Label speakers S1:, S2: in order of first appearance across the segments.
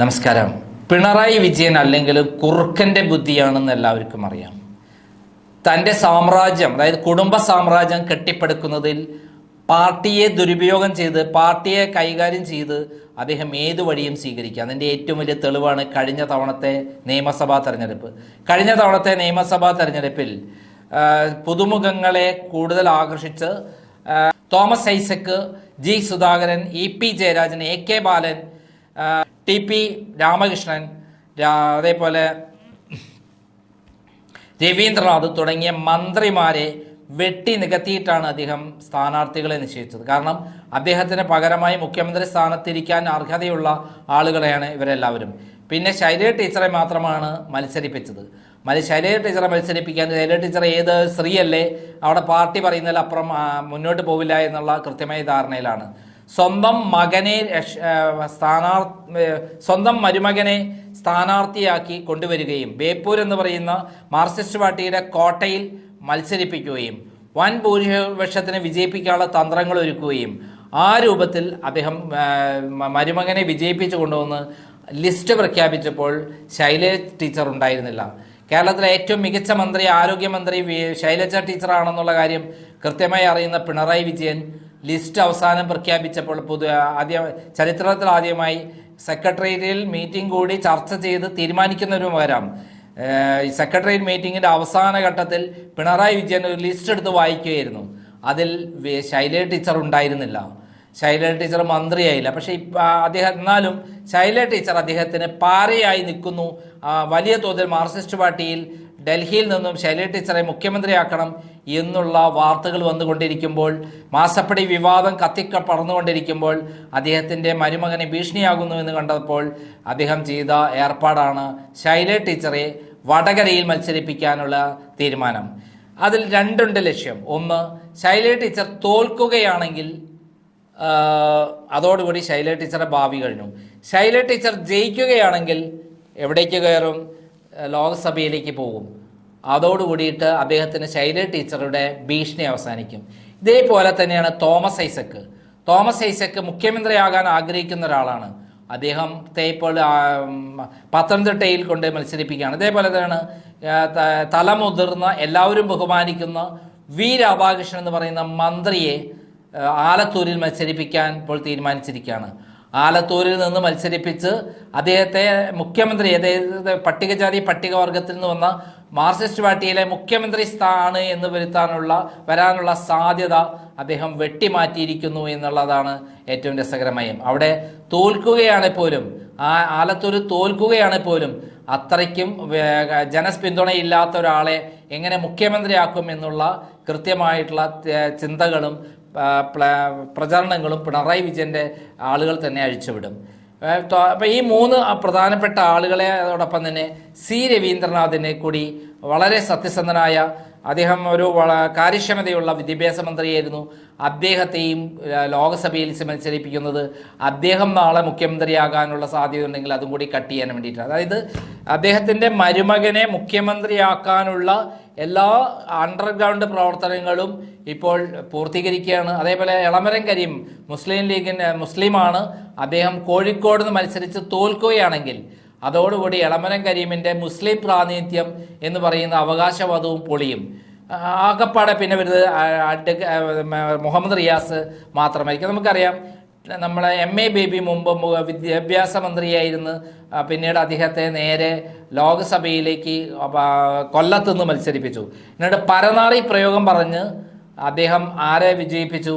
S1: നമസ്കാരം. പിണറായി വിജയൻ അല്ലെങ്കിൽ കുറുക്കന്റെ ബുദ്ധിയാണെന്ന് എല്ലാവർക്കും അറിയാം. തന്റെ സാമ്രാജ്യം അതായത് കുടുംബ സാമ്രാജ്യം കെട്ടിപ്പടുക്കുന്നതിൽ പാർട്ടിയെ ദുരുപയോഗം ചെയ്ത് പാർട്ടിയെ കൈകാര്യം ചെയ്ത് അദ്ദേഹം ഏതു വഴിയും സ്വീകരിക്കുക അതിന്റെ ഏറ്റവും വലിയ തെളിവാണ് കഴിഞ്ഞ തവണത്തെ നിയമസഭാ തെരഞ്ഞെടുപ്പ്. കഴിഞ്ഞ തവണത്തെ നിയമസഭാ തെരഞ്ഞെടുപ്പിൽ പുതുമുഖങ്ങളെ കൂടുതൽ ആകർഷിച്ച് Thomas Isaac G Sudhakaran E P Jayarajan A K Balan T P Ramakrishnan അതേപോലെ രവീന്ദ്രനാഥ് തുടങ്ങിയ മന്ത്രിമാരെ വെട്ടി നികത്തിയിട്ടാണ് അദ്ദേഹം സ്ഥാനാർത്ഥികളെ നിശ്ചയിച്ചത്. കാരണം അദ്ദേഹത്തിന് പകരമായി മുഖ്യമന്ത്രി സ്ഥാനത്തിരിക്കാൻ അർഹതയുള്ള ആളുകളെയാണ് ഇവരെല്ലാവരും. പിന്നെ ശൈലജ ടീച്ചറെ മാത്രമാണ് മത്സരിപ്പിച്ചത്. മല ശൈലജ ടീച്ചറെ മത്സരിപ്പിക്കാൻ ശൈലജ ടീച്ചർ ഏത് സ്ത്രീയല്ലേ? അവിടെ പാർട്ടി പറയുന്നതിൽ അപ്പുറം മുന്നോട്ട് പോവില്ല എന്നുള്ള കൃത്യമായ ധാരണയിലാണ്. സ്വന്തം മകനെ സ്ഥാനാർ സ്വന്തം മരുമകനെ സ്ഥാനാർത്ഥിയാക്കി കൊണ്ടുവരികയും ബേപ്പൂർ എന്ന് പറയുന്ന മാർക്സിസ്റ്റ് പാർട്ടിയുടെ കോട്ടയിൽ മത്സരിപ്പിക്കുകയും വൻ ഭൂരിപക്ഷത്തിന് വിജയിപ്പിക്കാനുള്ള തന്ത്രങ്ങൾ ഒരുക്കുകയും ആ രൂപത്തിൽ അദ്ദേഹം മരുമകനെ വിജയിപ്പിച്ചു കൊണ്ടുവന്ന് ലിസ്റ്റ് പ്രഖ്യാപിച്ചപ്പോൾ ശൈലജ ടീച്ചർ ഉണ്ടായിരുന്നില്ല. കേരളത്തിലെ ഏറ്റവും മികച്ച മന്ത്രി ആരോഗ്യമന്ത്രി ശൈലജ ടീച്ചറാണെന്നുള്ള കാര്യം കൃത്യമായി അറിയുന്ന പിണറായി വിജയൻ ലിസ്റ്റ് അവസാനം പ്രഖ്യാപിച്ചപ്പോൾ പൊതു ആദ്യ ചരിത്രത്തിൽ ആദ്യമായി സെക്രട്ടേറിയറ്റിൽ മീറ്റിംഗ് കൂടി ചർച്ച ചെയ്ത് തീരുമാനിക്കുന്നവരും ഏഹ്, സെക്രട്ടേറിയറ്റ് മീറ്റിങ്ങിന്റെ അവസാന ഘട്ടത്തിൽ പിണറായി വിജയൻ ഒരു ലിസ്റ്റ് എടുത്ത് വായിക്കുകയായിരുന്നു. അതിൽ ശൈല ടീച്ചർ ഉണ്ടായിരുന്നില്ല. ശൈല ടീച്ചർ മന്ത്രിയായില്ല. പക്ഷേ അദ്ദേഹം എന്നാലും ശൈല ടീച്ചർ അദ്ദേഹത്തിന് പാരയായി നിൽക്കുന്നു. വലിയ തോതിൽ മാർക്സിസ്റ്റ് പാർട്ടിയിൽ ഡൽഹിയിൽ നിന്നും ശൈല ടീച്ചറെ മുഖ്യമന്ത്രിയാക്കണം എന്നുള്ള വാർത്തകൾ വന്നുകൊണ്ടിരിക്കുമ്പോൾ മാസപ്പടി വിവാദം കത്തിക്ക പറന്നുകൊണ്ടിരിക്കുമ്പോൾ അദ്ദേഹത്തിന്റെ മരുമകനെ ഭീഷണിയാകുന്നു എന്ന് കണ്ടപ്പോൾ അദ്ദേഹം ചെയ്ത ഏർപ്പാടാണ് ശൈല ടീച്ചറെ വടകരയിൽ മത്സരിപ്പിക്കാനുള്ള തീരുമാനം. അതിൽ രണ്ടുണ്ട് ലക്ഷ്യം. ഒന്ന് ശൈല ടീച്ചർ തോൽക്കുകയാണെങ്കിൽ അതോടുകൂടി ശൈല ടീച്ചറുടെ ഭാവി കഴിഞ്ഞു. ശൈല ടീച്ചർ ജയിക്കുകയാണെങ്കിൽ എവിടേക്ക് കയറും? ലോക്സഭയിലേക്ക് പോകും. അതോടുകൂടിയിട്ട് അദ്ദേഹത്തിന് ശൈല ടീച്ചറുടെ ഭീഷണി അവസാനിക്കും. ഇതേപോലെ തന്നെയാണ് തോമസ് ഐസക്ക് തോമസ് ഐസക്ക് മുഖ്യമന്ത്രിയാകാൻ ആഗ്രഹിക്കുന്ന ഒരാളാണ്. അദ്ദേഹത്തെ ഇപ്പോൾ പത്തനംതിട്ടയിൽ കൊണ്ട് മത്സരിപ്പിക്കുകയാണ്. ഇതേപോലെ തന്നെയാണ് തലമുതിർന്ന എല്ലാവരും ബഹുമാനിക്കുന്ന വി രാധാകൃഷ്ണൻ എന്ന് പറയുന്ന മന്ത്രിയെ ആലത്തൂരിൽ മത്സരിപ്പിക്കാൻ ഇപ്പോൾ തീരുമാനിച്ചിരിക്കുകയാണ്. ആലത്തൂരിൽ നിന്ന് മത്സരിപ്പിച്ച് അദ്ദേഹത്തെ മുഖ്യമന്ത്രി അതായത് പട്ടികജാതി പട്ടികവർഗത്തിൽ നിന്ന് വന്ന മാർക്സിസ്റ്റ് പാർട്ടിയിലെ മുഖ്യമന്ത്രി സ്ഥാണ് എന്ന് വരുത്താനുള്ള വരാനുള്ള സാധ്യത അദ്ദേഹം വെട്ടിമാറ്റിയിരിക്കുന്നു എന്നുള്ളതാണ് ഏറ്റവും രസകരമായും. അവിടെ തോൽക്കുകയാണ് പോലും ആ ആലത്തൂർ തോൽക്കുകയാണ് പോലും അത്രയ്ക്കും ജനപിന്തുണയില്ലാത്ത ഒരാളെ എങ്ങനെ മുഖ്യമന്ത്രിയാക്കും എന്നുള്ള കൃത്യമായിട്ടുള്ള ചിന്തകളും പ്രചരണങ്ങളും പിണറായി വിജയന്റെ ആളുകൾ തന്നെ അഴിച്ചുവിടും. ഏ, ത- അപ്പൊ ഈ മൂന്ന് പ്രധാനപ്പെട്ട ആളുകളെ അതോടൊപ്പം തന്നെ സി രവീന്ദ്രനാഥിനെ കൂടി വളരെ സത്യസന്ധനായ അദ്ദേഹം ഒരു കാര്യക്ഷമതയുള്ള വിദ്യാഭ്യാസ മന്ത്രിയായിരുന്നു. അദ്ദേഹത്തെയും ലോക്സഭയിൽ മത്സരിപ്പിക്കുന്നത് അദ്ദേഹം നാളെ മുഖ്യമന്ത്രിയാകാനുള്ള സാധ്യത ഉണ്ടെങ്കിൽ അതും കൂടി കട്ട് ചെയ്യാൻ വേണ്ടിയിട്ടാണ്. അതായത് അദ്ദേഹത്തിന്റെ മരുമകനെ മുഖ്യമന്ത്രിയാക്കാനുള്ള എല്ലാ അണ്ടർഗ്രൗണ്ട് പ്രവർത്തനങ്ങളും ഇപ്പോൾ പൂർത്തീകരിക്കുകയാണ്. അതേപോലെ എളമരം കരീം മുസ്ലിം ലീഗിന്റെ മുസ്ലിമാണ്. അദ്ദേഹം കോഴിക്കോട് നിന്ന് മത്സരിച്ച് തോൽക്കുകയാണെങ്കിൽ അതോടുകൂടി എളമരം കരീമിന്റെ മുസ്ലിം പ്രാതിനിധ്യം എന്ന് പറയുന്ന അവകാശവാദവും പൊളിയും. ആകെപ്പാടെ പിന്നെ വരുന്നത് മുഹമ്മദ് റിയാസ് മാത്രമായിരിക്കും. നമുക്കറിയാം നമ്മളെ എം എ ബേബി മുമ്പ് വിദ്യാഭ്യാസ മന്ത്രിയായിരുന്നു പിന്നീട് അദ്ദേഹത്തെ നേരെ ലോക്സഭയിലേക്ക് കൊല്ലത്തു നിന്ന് മത്സരിപ്പിച്ചു. എന്നിട്ട് പരനാറി പ്രയോഗം പറഞ്ഞ് അദ്ദേഹം ആരെ വിജയിപ്പിച്ചു?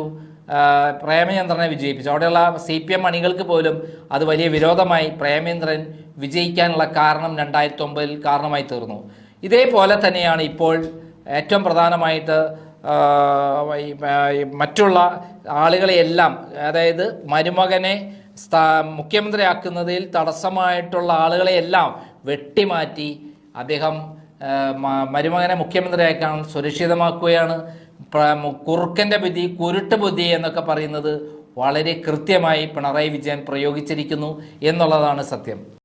S1: പ്രേമചന്ദ്രനെ വിജയിപ്പിച്ചു. അവിടെയുള്ള സി പി എം അണികൾക്ക് പോലും അത് വലിയ വിരോധമായി പ്രേമചന്ദ്രൻ വിജയിക്കാനുള്ള കാരണം രണ്ടായിരത്തി ഒമ്പതിൽ കാരണമായി തീർന്നു. ഇതേപോലെ തന്നെയാണ് ഇപ്പോൾ ഏറ്റവും പ്രധാനമായിട്ട് മറ്റുള്ള ആളുകളെയെല്ലാം അതായത് മരുമകനെ മുഖ്യമന്ത്രിയാക്കുന്നതിൽ തടസ്സമായിട്ടുള്ള ആളുകളെയെല്ലാം വെട്ടിമാറ്റി അദ്ദേഹം മരുമകനെ മുഖ്യമന്ത്രിയാക്കാൻ സുരക്ഷിതമാക്കുകയാണ്. കുറുക്കന്റെ ബുദ്ധി കുരുട്ട് ബുദ്ധി എന്നൊക്കെ പറയുന്നത് വളരെ കൃത്യമായി പിണറായി വിജയൻ പ്രയോഗിച്ചിരിക്കുന്നു എന്നുള്ളതാണ് സത്യം.